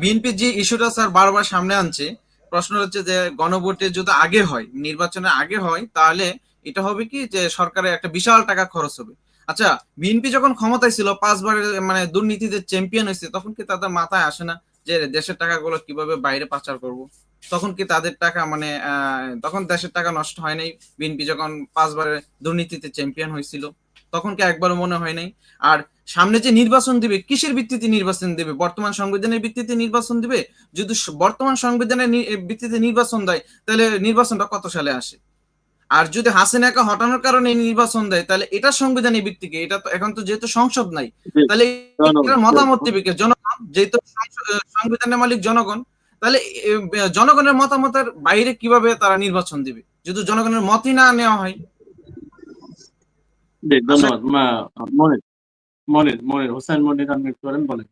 BNP যে ইস্যুটা sir বারবার সামনে আনছে, প্রশ্ন হচ্ছে যে গণভোটে যদি আগে হয়, নির্বাচনে আগে হয়, তাহলে এটা হবে কি যে সরকারের একটা বিশাল টাকা খরচ হবে। আচ্ছা বিএনপি যখন ক্ষমতায় ছিল, পাঁচবারের মানে দুর্নীতিতে চ্যাম্পিয়ন হয়েছে, তখন কি তাদের মাথায় আসে না যে দেশের টাকাগুলো কীভাবে বাইরে পাচার করব? তখন কি তাদের টাকা মানে তখন দেশের টাকা নষ্ট হয় নাই? বিএনপি যখন পাঁচবারের দুর্নীতিতে চ্যাম্পিয়ন হয়েছিল, তখন কি একবারও মনে হয় নাই? আর সামনে যে নির্বাচন দিবে কিসের ভিত্তিতে নির্বাচন দিবে? বর্তমান সংবিধানের ভিত্তিতে নির্বাচন দিবে? যদি বর্তমান সংবিধানের ভিত্তিতে নির্বাচন দেয় তাহলে নির্বাচনটা কত সালে আসে? আর যদি হাসিনাকে হটানোর কারণে নির্বাচন দেয় তাহলে এটা সংবিধানের ভিত্তিকে এটা তো এখন তো যেহেতু সংসদ নাই তাহলে মতামত দিবে কে? জনগণ যেহেতু সংবিধানের মালিক জনগণ তাহলে জনগণের মতামতের বাইরে কীভাবে তারা নির্বাচন দিবে? যদি জনগণের মতই না নেওয়া হয়। ধন্যবাদ। মনির মনির হোসেন মনির করেন বলেন।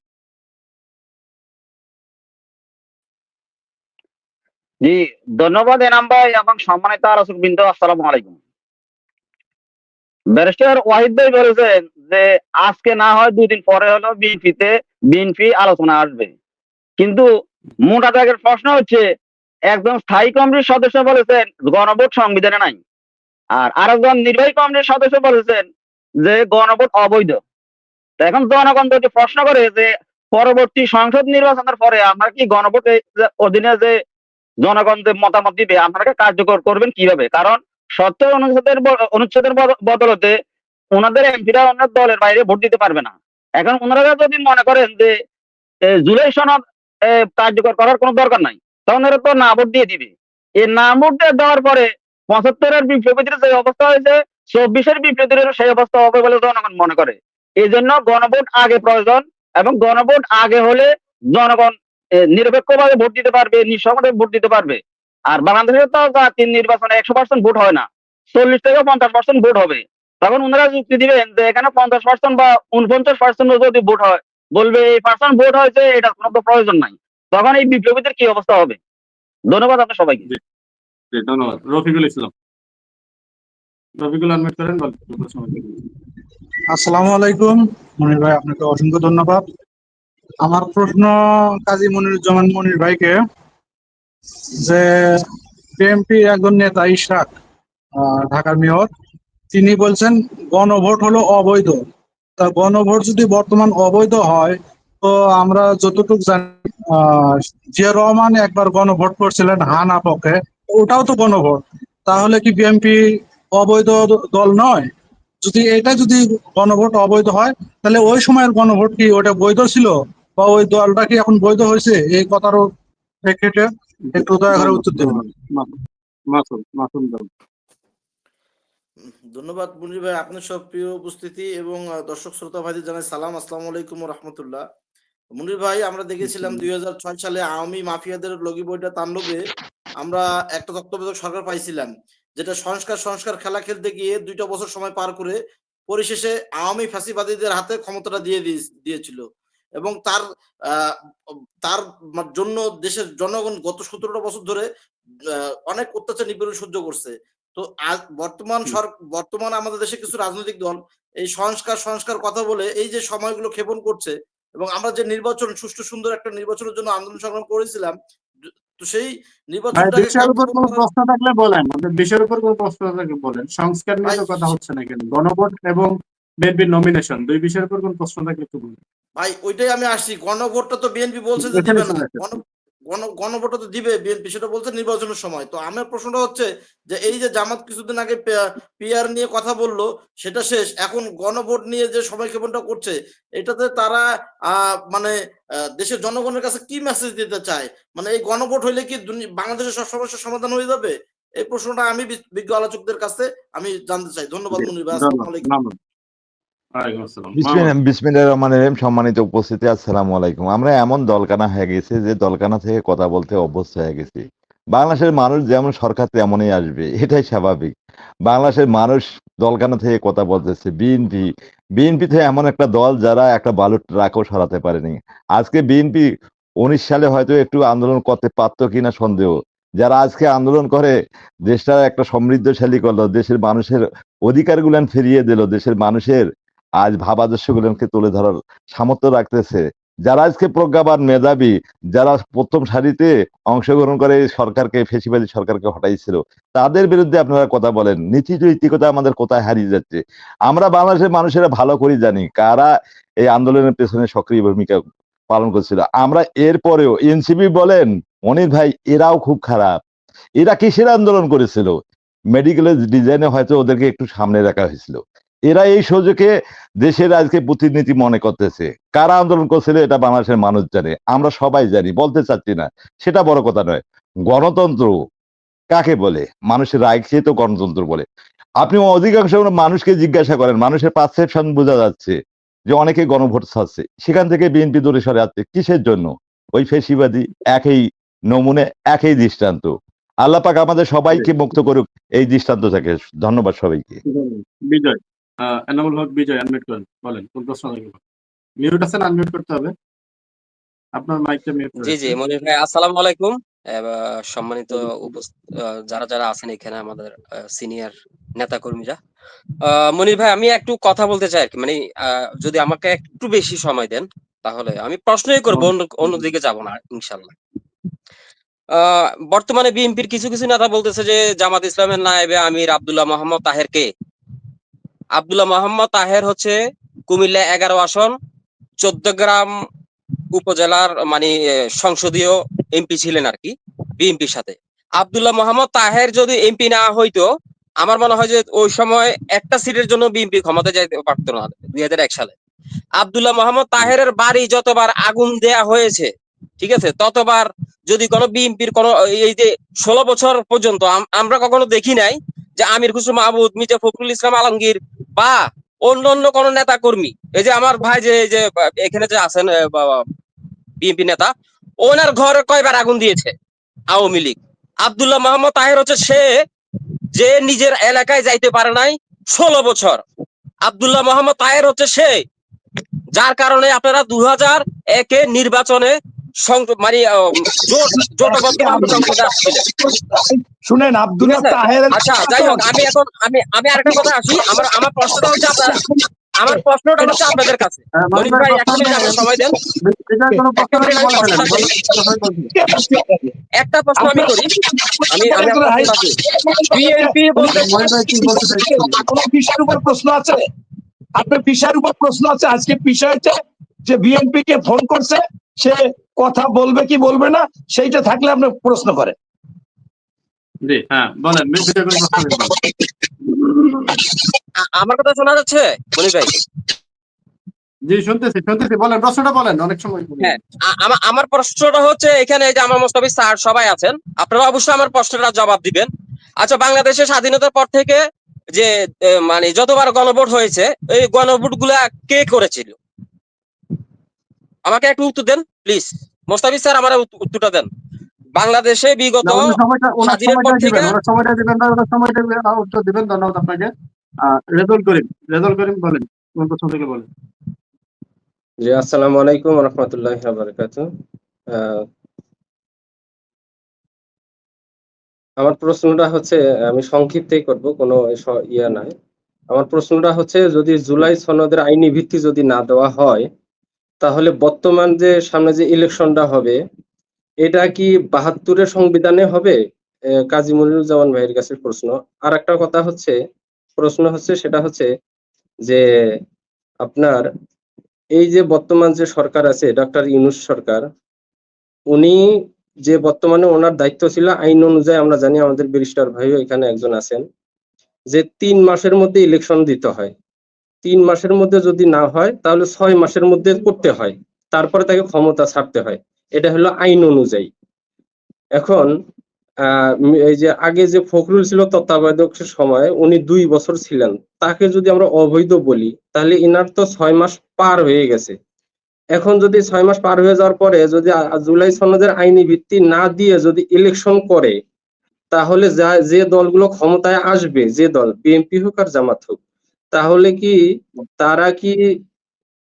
জি, ধন্যবাদ এনাম ভাই এবং সম্মানিত বৃন্দ আলাইকুম। ব্যারিস্টার ওয়াহিদ ভাই বলেছেন যে, আজকে না হয় দুদিন পরে হলো বিএনপিতে বিএনপি আলোচনা আসবে। কিন্তু মোটা দাগের প্রশ্ন হচ্ছে, একজন স্থায়ী কমিটির সদস্য বলেছেন গণভোট সংবিধানে নাই। আর আরেকজন নির্বাহী কমিটির সদস্য বলেছেন যে, গণভোট অবৈধ। এখন জনগণ যদি প্রশ্ন করে যে পরবর্তী সংসদ নির্বাচনের পরে আমরা কি গণভোটের অধীনে যে জনগণ যে মতামত দিবে, আপনারা কার্যকর করবেন কীভাবে? কারণ সত্তর অনুচ্ছেদের অনুচ্ছেদের বদলতে ওনাদের এমপিরা অন্য দলের বাইরে ভোট দিতে পারবে না। এখন ওনারা যদি মনে করেন যে জুলাই সনদ কার্যকর করার কোনো দরকার নাই তখন এরা তো না ভোট দিয়ে দিবে। এই না ভোট দেওয়ার পরে পঁচাত্তরের বিপ্লবীদের যে অবস্থা হয়েছে, চব্বিশের বিপ্লবীদের সেই অবস্থা হবে বলে জনগণ মনে করে। এই জন্য গণভোট আগে প্রয়োজন এবং গণভোট আগে হলে জনগণ নিরপেক্ষভাবে ভোট দিতে পারবে নিঃসংকটে ভোট দিতে পারবে। আর বাংলাদেশে তো জাতীয় নির্বাচনে একশো পার্সেন্ট ভোট হয় না, চল্লিশ থেকে পঞ্চাশ পার্সেন্ট ভোট হবে। তখন ওনারা যুক্তি দিবেন যে এখানে পঞ্চাশ পার্সেন্ট বা উনপঞ্চাশ পার্সেন্ট যদি ভোট হয়, বলবে এই পার্সেন্ট ভোট হয়েছে, এটা কোনো তো প্রয়োজন নাই। তখন এই বিপ্লবীদের কি অবস্থা হবে? ধন্যবাদ আপনার সবাইকে। ধন্যবাদ। রফিকুল ইসলাম। রফিকুল আহমেদ করেন। আসসালামু আলাইকুম। মনির ভাই, আপনাকে অসংখ্য ধন্যবাদ। আমার প্রশ্ন কাজী মনিরুজ্জামান মনির ভাইকে যে বিএনপি একজন নেতা ইশরাক ঢাকার মেয়র, তিনি বলছেন গণভোট হলো অবৈধ। তা গণভোট যদি বর্তমান অবৈধ হয়, তো আমরা যতটুকু জানি জিয়া রহমান একবার গণভোট করছিলেন হানা পক্ষে ওটাও তো গণভোট। তাহলে কি বিএনপি অবৈধ দল নয়? যদি এটা যদি গণভোট অবৈধ হয় তাহলে ওই সময়ের গণভোট কি ওটা বৈধ ছিল? বা ওই দলটা কি এখন বৈধ হয়েছে? এই কথারও প্রেক্ষিতে একটু দয়া করে উত্তর দেবেন। ধন্যবাদ মুনির ভাই আপনার সব প্রিয় উপস্থিতি এবং দর্শক শ্রোতা ভাইদের জানাই সালাম আসসালামু আলাইকুম রহমতুল্লাহ। মুনির ভাই আমরা দেখেছিলাম দুই হাজার ছয় সালে আওয়ামী মাফিয়াদের লগি বইটা তাণ্ডবে আমরা একটা তত্ত্বাবধায়ক সরকার পাইছিলাম। যেটা সংস্কার সংস্কার খেলা খেলতে গিয়ে দুইটা বছর সময় পার করে পরিশেষে আওয়ামী ফাঁসিবাদীদের হাতে ক্ষমতাটা দিয়ে দিয়েছ- দিয়েছিল। এবং তার তার জন্য দেশের জনগণ গত সতেরোটা বছর ধরে অনেক অত্যাচার নিপীড়ন সহ্য করছে। তো আজ বর্তমান সর বর্তমান আমাদের দেশে কিছু রাজনৈতিক দল এই সংস্কার সংস্কার কথা বলে এই যে সময়গুলো ক্ষেপণ করছে এবং আমরা যে নির্বাচন সুষ্ঠু সুন্দর একটা নির্বাচনের জন্য আন্দোলন সংগ্রাম করেছিলাম তো সেই দেশের উপর কোনো প্রশ্ন থাকলে বলেন। দেশের উপর কোনো প্রশ্ন থাকলে বলেন। সংস্কার নিয়ে কথা হচ্ছে না কেন? গণভোট এবং বিএনপির নমিনেশন দুই বিষয়ের উপর কোনো প্রশ্ন থাকলে একটু বলুন। ভাই ওইটাই আমি আসছি। গণভোটটা তো বিএনপি বলছে যে দেবে না। গণ- গণ তো দিবে বিএনপি সেটা বলছে নির্বাচনের সময়। তো আমার প্রশ্নটা হচ্ছে যে এই যে জামাত কিছুদিন আগে পিআর নিয়ে কথা বলল সেটা শেষ। এখন গণভোট নিয়ে যে সময় ক্ষেপণটা করছে এটাতে তারা আহ মানে দেশের জনগণের কাছে কি মেসেজ দিতে চায়? মানে এই গণভোট হইলে কি বাংলাদেশের সব সমস্যার সমাধান হয়ে যাবে? এই প্রশ্নটা আমি বিজ্ঞ আলোচকদের কাছে আমি জানতে চাই। ধন্যবাদ মুনির ভাই। আসসালামু সম্মানিত উপস্থিতি আসসালামু আলাইকুম। আমরা এমন দলকানা হয়ে গেছি যে দলকানা থেকে কথা বলতে অভ্যস্ত হয়ে গেছি। বাংলাদেশের মানুষ যেমন সরকার তেমনই আসবে এটাই স্বাভাবিক। বাংলাদেশের মানুষ দলকানা থেকে কথা বলতেছে বিএনপি বিএনপি থেকে এমন একটা দল যারা একটা বালুর ট্রাকও সরাতে পারেনি। আজকে বিএনপি উনিশ সালে হয়তো একটু আন্দোলন করতে পারতো কিনা সন্দেহ। যারা আজকে আন্দোলন করে দেশটা একটা সমৃদ্ধশালী করল দেশের মানুষের অধিকারগুলান ফিরিয়ে দিল দেশের মানুষের আজ ভাবাদর্শগুলোকে তুলে ধরার সামর্থ্য রাখতেছে। যারা আজকে প্রজ্ঞাবান মেধাবী, যারা প্রথম সারিতে অংশগ্রহণ করে সরকারকে, ফেসিবাদী সরকারকে হটাইছিল, তাদের বিরুদ্ধে আপনারা কথা বলেন। নীতি নৈতিকতা আমাদের কোথায় হারিয়ে যাচ্ছে? আমরা বাংলাদেশের মানুষেরা ভালো করে জানি কারা এই আন্দোলনের পেছনে সক্রিয় ভূমিকা পালন করছিল। আমরা এরপরেও এনসিপি বলেন মনির ভাই, এরাও খুব খারাপ। এরা কিসের আন্দোলন করেছিল? মেডিকেলের ডিজাইনে হয়তো ওদেরকে একটু সামনে রাখা হয়েছিল। এরা এই সুযোগে দেশের আজকে প্রতিনিধি মনে করতেছে। কারা আন্দোলন করছিল এটা বাংলাদেশের মানুষ জানে। আমরা সবাই জানি, বলতে চাচ্ছি না, সেটা বড় কথা নয়। গণতন্ত্র কাকে বলে? মানুষের রায় তো গণতন্ত্র বলে। আপনি অধিকাংশ মানুষকে জিজ্ঞাসা করেন, মানুষের পারসেপশন বোঝা যাচ্ছে যে অনেকে গণভোট ছাড়ছে। সেখান থেকে বিএনপি দূরে সরে যাচ্ছে কিসের জন্য? ওই ফেসিবাদী একই নমুনে, একই দৃষ্টান্ত। আল্লাহ পাক আমাদের সবাইকে মুক্ত করুক। এই দৃষ্টান্ত থেকে ধন্যবাদ সবাইকে। বিজয়। এনামুল হক বিজয় আনমিউট করেন। বলেন কোন প্রশ্ন থাকবে মিউট আছেন আনমিউট করতে হবে? আপনার মাইকটা মিউট জি জি মনির ভাই আসসালামু আলাইকুম। সম্মানিত যারা যারা আছেন এখানে আমাদের সিনিয়র নেতা কর্মীরা মনির ভাই আমি একটু কথা বলতে চাই আর কি। মানে যদি আমাকে একটু বেশি সময় দেন তাহলে আমি প্রশ্নই করব অন্যদিকে যাব না ইনশাল্লাহ আহ, বর্তমানে বিএনপির কিছু কিছু নেতা বলতেছে যে জামাত ইসলামের নায়েবে আমির আবদুল্লাহ মোহাম্মদ তাহের কে আব্দুল্লাহ মোহাম্মদ তাহের হচ্ছে কুমিল্লা এগারো আসন, চোদ্দ গ্রাম উপজেলার মানে সংসদীয় এমপি ছিলেন আর কি, বিএনপির সাথে। আব্দুল্লাহ মোহাম্মদ তাহের যদি এমপি না হইতো, আমার মনে হয় যে ওই সময় একটা সিটের জন্য বিএনপি ক্ষমতা যাইতে পারতো না, দুই এক সালে। আব্দুল্লাহ মোহাম্মদ তাহেরের বাড়ি যতবার আগুন দেয়া হয়েছে, ঠিক আছে, ততবার যদি কোনো বিএনপির কোনো, এই যে ষোলো বছর পর্যন্ত আম- আমরা কখনো দেখি নাই যে আমির খুসরু মাহবুব মির্জা ফখরুল ইসলাম আলমগীর বা অন্য অন্য কোন নেতা কর্মী, এই যে আমার ভাই যে যে, এখানে যে আছেন বিএনপি নেতা, ওনার ঘরে কয়বার আগুন দিয়েছে? আওয়ামী লীগ। আব্দুল্লাহ মোহাম্মদ তাহের হচ্ছে সে যে নিজের এলাকায় যাইতে পারে নাই ষোলো বছর। আব্দুল্লাহ মোহাম্মদ তাহের হচ্ছে সে, যার কারণে আপনারা দু হাজার একে নির্বাচনে মানে জোটবদ্ধভাবে সংসদে আসছিলেন শুনেন আব্দুল্লাহ? তাহেরের আচ্ছা যাই হোক আমি এখন আমি আমি আরেকটা কথা আসি। আমার আমার প্রশ্নটা হচ্ছে আপনার আমার প্রশ্নটা হচ্ছে আপনাদের কাছে। ভাই মিনিট সময় দেন। একটা করি। একটা প্রশ্ন আমি করি। আমি আমি। বিএনপি বলতে কোনো বিষয়ের উপর প্রশ্ন আছে? আপনার বিষয়ের উপর প্রশ্ন আছে? আজকে বিষয় হচ্ছে যে বিএনপি কে ফোন করছে সে কথা বলবে কি বলবে না সেইটা থাকলে আপনি প্রশ্ন করেন জি হ্যাঁ। আ- আমার কথা শোনা যাচ্ছে মনির ভাই জি শুনতেছি শুনতেছি বলেন প্রশ্নটা বলেন অনেক সময় হ্যাঁ। আমার আমার প্রশ্নটা হচ্ছে এখানে এই যে আমার মোস্তাফিজ স্যার সবাই আছেন আপনারা অবশ্যই আমার প্রশ্নটা জবাব দিবেন আচ্ছা বাংলাদেশের স্বাধীনতার পর থেকে যে মানে যতবার গণভোট হয়েছে এই গণভোটগুলা কে করেছিল আমাকে একটু উত্তর দেন প্লিজ মোস্তাফিজ স্যার আমার উত্তরটা দেন। বাংলাদেশে বিগত না, ওনার সময়টা ওনার স্বাধীনের পর থেকে- সময়টা দিবেন না সময়টা দিবেন, আহ, উত্তর দিবেন ধন্যবাদ আপনাকে। রেজল করিম রেজল করিম বলেন কোন প্রশ্ন থেকে বলেন? জি আসসালামু আলাইকুম রহমতুল্লাহ বারকাত আমার প্রশ্নটা হচ্ছে আমি সংক্ষিপ্তই করব কোনো ইয়া নাই। আমার প্রশ্নটা হচ্ছে যদি জুলাই সনদের আইনি ভিত্তি যদি না দেওয়া হয় তাহলে বর্তমান যে সামনে যে ইলেকশনটা হবে, এটা কি বাহাত্তরের সংবিধানে হবে? কাজী মনিরুজ্জামান ভাইয়ের কাছে প্রশ্ন। আর একটা কথা হচ্ছে, প্রশ্ন হচ্ছে সেটা হচ্ছে যে আপনার এই যে বর্তমান যে সরকার আছে ডক্টর ইউনুস সরকার, উনি যে বর্তমানে ওনার দায়িত্ব ছিল, আইন অনুযায়ী আমরা জানি আমাদের ব্যারিস্টার ভাইও এখানে একজন আছেন, যে তিন মাসের মধ্যে ইলেকশন দিতে হয়। তিন মাসের মধ্যে যদি না হয়, তাহলে ছয় মাসের মধ্যে করতে হয়। তারপরে তাকে ক্ষমতা ছাড়তে হয়। এটা হলো আইন অনুযায়ী। এখন এই যে আগে যে ফখরুল ছিল তত্ত্বাবধায়কের সময়, উনি দুই বছর ছিলেন। তাকে যদি আমরা অবৈধ বলি, তাহলে ইনার তো ছয় মাস পার হয়ে গেছে। এখন যদি ছয় মাস পার হয়ে যাওয়ার পরে যদি জুলাই সনদের আইনি ভিত্তি না দিয়ে যদি ইলেকশন করে, তাহলে যে দলগুলো ক্ষমতায় আসবে, যে দল, বিএনপি হোক আর জামাত হোক তাহলে কি তারা কি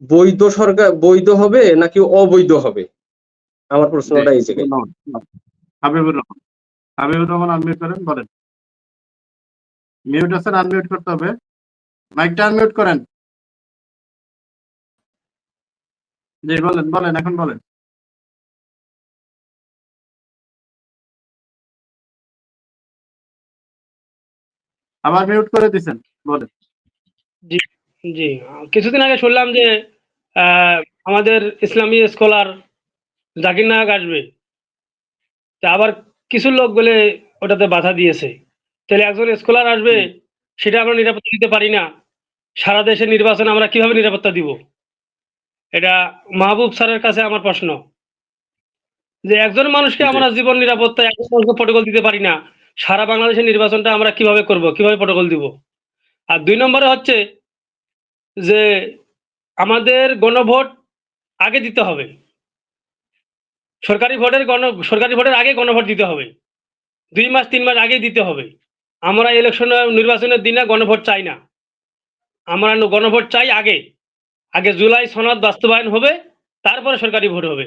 বৈধ সরকার, বৈধ হবে নাকি অবৈধ হবে? আমার প্রশ্নটা এই জায়গায়। হাবিবুর রহমান। হাবিবুর রহমান। আনমিউট করেন, বলেন। মিউট আছেন আনমিউট করতে হবে। মাইকটা আনমিউট করেন। জি, বলেন বলেন, এখন বলেন। আবার মিউট করে দিছেন, বলেন। জি জি। কিছুদিন আগে শুনলাম যে আহ, আমাদের ইসলামী স্কলার জাকির নায়ক আসবে। তা আবার কিছু লোক বলে ওটাতে বাধা দিয়েছে। তাহলে একজন স্কলার আসবে সেটা আমরা নিরাপত্তা দিতে পারি না। সারা দেশের নির্বাচন আমরা কীভাবে নিরাপত্তা দিব? এটা মাহবুব স্যারের কাছে আমার প্রশ্ন। যে একজন মানুষকে আমরা জীবন নিরাপত্তা একজন মানুষকে প্রটোকল দিতে পারি না। সারা বাংলাদেশের নির্বাচনটা আমরা কীভাবে করব? কীভাবে প্রটোকল দিব? আর দুই নম্বরে হচ্ছে যে আমাদের গণভোট আগে দিতে হবে। সরকারি ভোটের গণ, সরকারি ভোটের আগে গণভোট দিতে হবে। দুই মাস, তিন মাস আগে দিতে হবে। আমরা ইলেকশন, নির্বাচনের দিনে গণভোট চাই না। আমরা গণভোট চাই আগে। আগে জুলাই সনদ বাস্তবায়ন হবে, তারপরে সরকারি ভোট হবে।